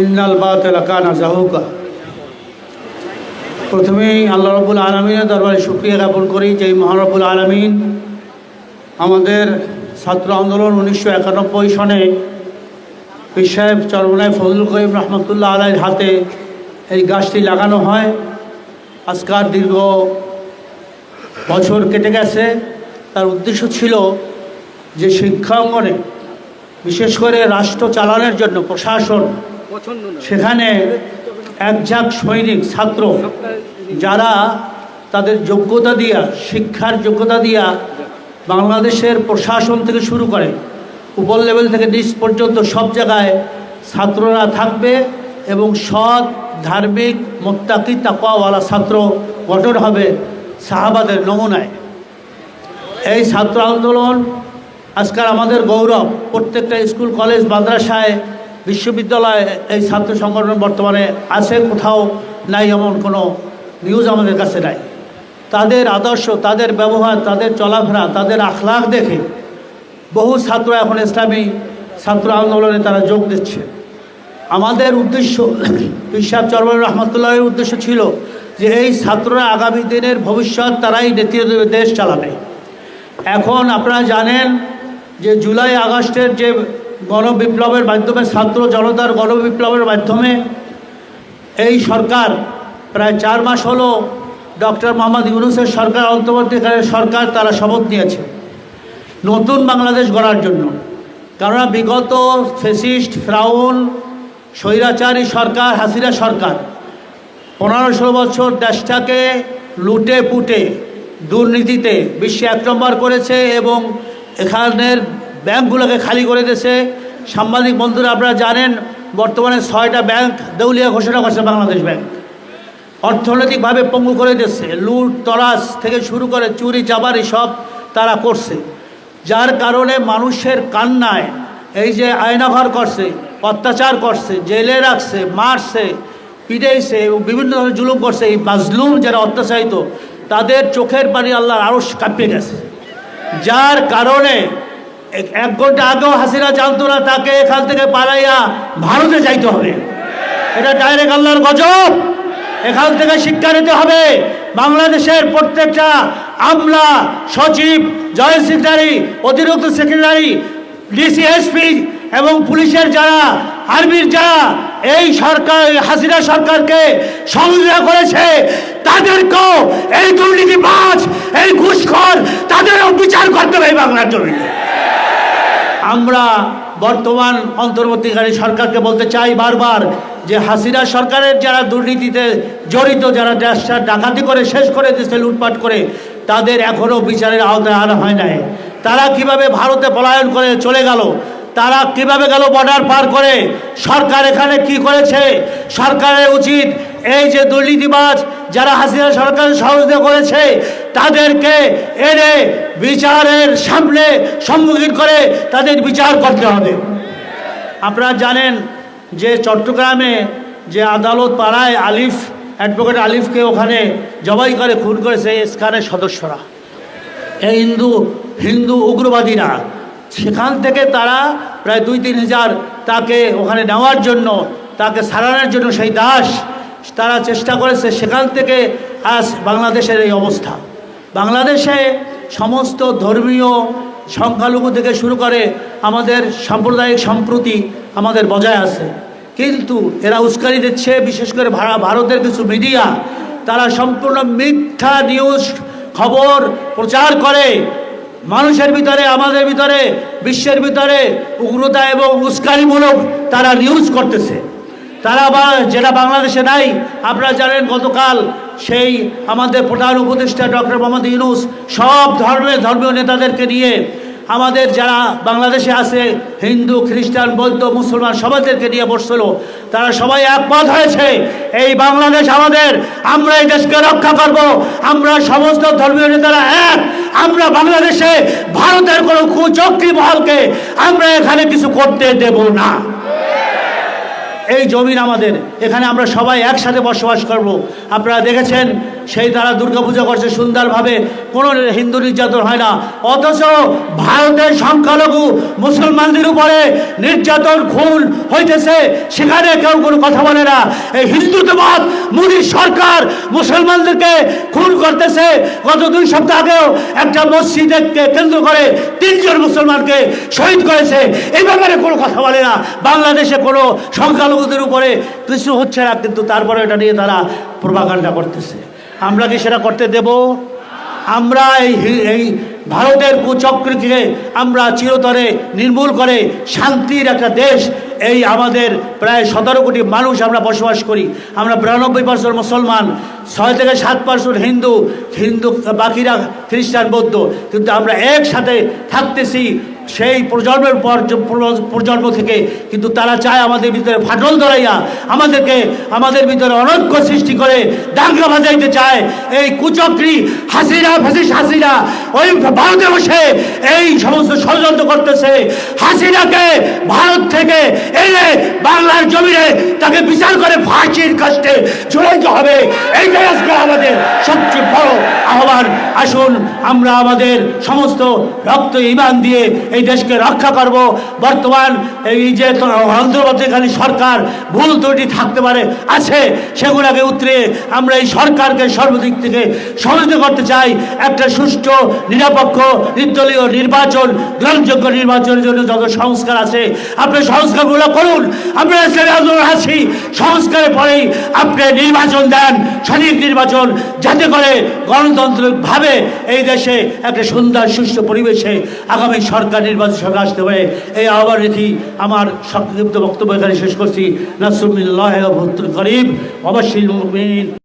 ইন্নাল বাতিল কানা জাহুকা। প্রথমেই আল্লাহ রবুল আলমিনের দরবারে শুক্রিয়া জ্ঞাপন করি যে এই মহারবুল আলমিন আমাদের ছাত্র আন্দোলন উনিশশো একানব্বই সনে সাহেব চরমনায় ফজল করিম রহমতুল্লাহ আলাইয়ের হাতে এই গাছটি লাগানো হয়। আজকার দীর্ঘ বছর কেটে গেছে। তার উদ্দেশ্য ছিল যে শিক্ষা অঙ্গনে বিশেষ করে রাষ্ট্র চালানোর জন্য প্রশাসন, সেখানে একঝাক সৈনিক, ছাত্র, যারা তাদের যোগ্যতা দিয়া, শিক্ষার যোগ্যতা দিয়া বাংলাদেশের প্রশাসন থেকে শুরু করে, উপর লেভেল থেকে নিচ পর্যন্ত সব জায়গায় ছাত্ররা থাকবে এবং সৎ, ধার্মিক, মোত্তাকি, তাকওয়াওয়ালা ছাত্র গঠন হবে সাহাবাদের নমুনায়। এই ছাত্র আন্দোলন আজকাল আমাদের গৌরব, প্রত্যেকটা স্কুল, কলেজ, মাদ্রাসায়, বিশ্ববিদ্যালয়ে এই ছাত্র সংগঠন বর্তমানে আছে, কোথাও নাই এমন কোনো নিউজ আমাদের কাছে নাই। তাদের আদর্শ, তাদের ব্যবহার, তাদের চলাফেরা, তাদের আখলাখ দেখে বহু ছাত্র এখন ইসলামী ছাত্র আন্দোলনে তারা যোগ দিচ্ছে। আমাদের উদ্দেশ্য বিশ্বাস চরমান রহমতুল্লাহের উদ্দেশ্য ছিল যে এই ছাত্ররা আগামী দিনের ভবিষ্যৎ তারাই নেতৃত্ব দেশ চালাবে। এখন আপনারা জানেন যে জুলাই আগস্টের যে গণবিপ্লবের মাধ্যমে, ছাত্র জনতার গণবিপ্লবের মাধ্যমে এই সরকার, প্রায় চার মাস হলো ডক্টর মোহাম্মদ ইউনুসের সরকার অন্তর্বর্তীকালের সরকার তারা শপথ নিয়েছে নতুন বাংলাদেশ গড়ার জন্য। কেননা বিগত ফেসিস্ট, ফ্রাউন, স্বৈরাচারী সরকার, হাসিনা সরকার পনেরো ষোলো বছর দেশটাকে লুটে পুটে দুর্নীতিতে বিশ্বে এক নম্বর করেছে এবং এখানের ব্যাংকগুলোকে খালি করে দিয়েছে। সাংবাদিক বন্ধুরা, আপনারা জানেন, বর্তমানে ছয়টা ব্যাংক দেউলিয়া ঘোষণা করছে বাংলাদেশ ব্যাংক। অর্থনৈতিকভাবে পঙ্গু করে দিচ্ছে লুট তরাস থেকে শুরু করে চুরি চাবারি সব তারা করছে। যার কারণে মানুষের কান্নায় এই যে আয়নাঘর করছে, অত্যাচার করছে, জেলে রাখছে, মারছে, পিটাইছে, এবং বিভিন্ন ধরনের জুলুম করছে, এই মাজলুম যারা অত্যাচারিত, তাদের চোখের পানি আল্লাহর আরও কাঁপিয়ে গেছে। যার কারণে এক- ঘণ্টা আগেও হাসিনা জানতো না, তাকে এখান থেকে পালাইয়া ভারতে যাইতে হবে। এটা ডাইরেক্ট আল্লাহর গজব। এখান থেকে শিক্ষা নিতে হবে। বাংলাদেশের প্রত্যেকটা আমলা, সচিব, জয়েন্ট সেক্রেটারি, অতিরিক্ত সেক্রেটারি ডিসিএসপি এবং পুলিশের যারা, আর্মির যারা, এই সরকার হাসিনা সরকারকে সহযোগিতা করেছে, তাদেরকেও এই দুর্নীতি দুর্নীতিবাজ, এই ঘুষখোর, তাদেরও বিচার করতে হবে বাংলার জমিনে। আমরা বর্তমান অন্তর্বর্তীকারী সরকারকে বলতে চাই বারবার যে হাসিনা সরকারের যারা দুর্নীতিতে জড়িত, যারা দেশটা ডাকাতি করে, শেষ করে দিচ্ছে লুটপাট করে, তাদের এখনও বিচারের আওতায় আনা হয় নাই। তারা কীভাবে ভারতে পলায়ন করে চলে গেল তারা কীভাবে গেল বর্ডার পার করে? সরকার এখানে কি করেছে? সরকারের উচিত এই যে দুর্নীতিবাজ যারা হাসিনা সরকারের সহযোগিতা করেছে, তাদেরকে এনে বিচারের সামনে সম্মুখীন করে তাদের বিচার করতে হবে। আপনারা জানেন যে চট্টগ্রামে যে আদালত পাড়ায় আলিফ অ্যাডভোকেট আলিফকে ওখানে জবাই করে, খুন করেছে স্কানের সদস্যরা। এই হিন্দু হিন্দু উগ্রবাদীরা। সেখান থেকে তারা প্রায় দুই, তিন হাজার তাকে ওখানে নেওয়ার জন্য, তাকে সারানোর জন্য সেই দাস তারা চেষ্টা করেছে সেখান থেকে আজ বাংলাদেশের এই অবস্থা। বাংলাদেশে সমস্ত ধর্মীয় সংখ্যালঘু থেকে শুরু করে আমাদের সাম্প্রদায়িক সম্প্রতি আমাদের বজায় আছে। কিন্তু এরা উস্কানি দিচ্ছে, বিশেষ করে ভারা- ভারতের কিছু মিডিয়া, তারা সম্পূর্ণ মিথ্যা নিউজ খবর প্রচার করে। মানুষের ভিতরে, আমাদের ভিতরে, বিশ্বের ভিতরে উগ্রতা এবং উস্কানিমূলক তারা নিউজ করতেছে। তারা বা, যেটা বাংলাদেশে নাই, আপনারা জানেন গতকাল সেই আমাদের প্রধান উপদেষ্টা ডক্টর মোহাম্মদ ইউনুস সব ধর্মের ধর্মীয় নেতাদেরকে নিয়ে আমাদের যারা বাংলাদেশে আছে, হিন্দু, খ্রিস্টান, বৌদ্ধ, মুসলমান সবাইদেরকে নিয়ে বসছিল, তারা সবাই একমত হয়েছে, এই বাংলাদেশ আমাদের, আমরা এই দেশকে রক্ষা করব, আমরা সমস্ত ধর্মীয় নেতারা এক, আমরা বাংলাদেশে ভারতের কোনো কুচক্রি মহলকে আমরা এখানে কিছু করতে দেব না। এই জমিন আমাদের, এখানে আমরা সবাই একসাথে বসবাস করব। আপনারা দেখেছেন সেই তারা দুর্গাপূজা করছে সুন্দরভাবে। কোনো হিন্দু নির্যাতন হয় না। অথচ ভারতের সংখ্যালঘু মুসলমানদের উপরে নির্যাতন, খুন হইতেছে। সেখানে কেউ কোনো কথা বলে না। এই হিন্দুত্ববাদ, মোদী সরকার মুসলমানদেরকে খুন করতেছে। গত দুই সপ্তাহ আগেও একটা মসজিদকে কেন্দ্র করে তিনজন মুসলমানকে শহীদ করেছে। এই ব্যাপারে কোনো কথা বলে না। বাংলাদেশে কোনো সংখ্যালঘুদের উপরে কিছু হচ্ছে না, কিন্তু তারপরে এটা নিয়ে তারা প্রভাকাণ্ডা করতেছে। আমরা কি সেটা করতে দেব? আমরা এই এই ভারতের কুচক্রকে আমরা চিরতরে নির্মূল করে শান্তির একটা দেশ, এই আমাদের প্রায় সতেরো কোটি মানুষ আমরা বসবাস করি। আমরা বিরানব্বই পার্সেন্ট মুসলমান, ছয় থেকে সাত পার্সেন্ট হিন্দু হিন্দু, বাকিরা খ্রিস্টান, বৌদ্ধ। কিন্তু আমরা একসাথে থাকতেছি সেই প্রজন্মের পর প্রজন্ম থেকে কিন্তু তারা চায় আমাদের ভিতরে ফাটল ধরাইয়া আমাদেরকে, আমাদের ভিতরে অনৈক্য সৃষ্টি করে দাঙ্গা বাজাইতে চায়। এই কুচক্রি হাসিরা ফাঁসি হাসিরা ওই ভারতে বসে এই সমস্ত ষড়যন্ত্র করতেছে। হাসিরাকে ভারত থেকে এনে বাংলার জমিনে তাকে বিচার করে ফাঁসির কাস্টে ঝুলাইতে হবে। এইটাই আজকে আমাদের সবচেয়ে বড় আহ্বান, আসুন আমরা আমাদের সমস্ত রক্ত ইমান দিয়ে এই দেশকে রক্ষা করব। বর্তমান এই যে অন্তর্বর্তীকালী সরকার ভুল ত্রুটি থাকতে পারে, আছে, সেগুলোকে উতরে আমরা এই সরকারকে সর্বদিক থেকে সহযোগিতা করতে চাই। একটা সুষ্ঠু, নিরপেক্ষ, নির্দলীয় নির্বাচন, গ্রহণযোগ্য নির্বাচনের জন্য যত সংস্কার আছে আপনি সংস্কারগুলো করুন। আমরা ইসলামী আন্দোলন আছি। সংস্কারের পরেই আপনি নির্বাচন দেন, সঠিক নির্বাচন, যাতে করে গণতান্ত্রিকভাবে এই দেশে একটা সুন্দর, সুষ্ঠু পরিবেশে আগামী সরকার নির্বাচন সরকার আসতে পারে। এই আহ্বান রেখি আমার সংক্ষিপ্ত বক্তব্য এখানে শেষ করছি। নাসরুল্লাহ করিম অবশ্যই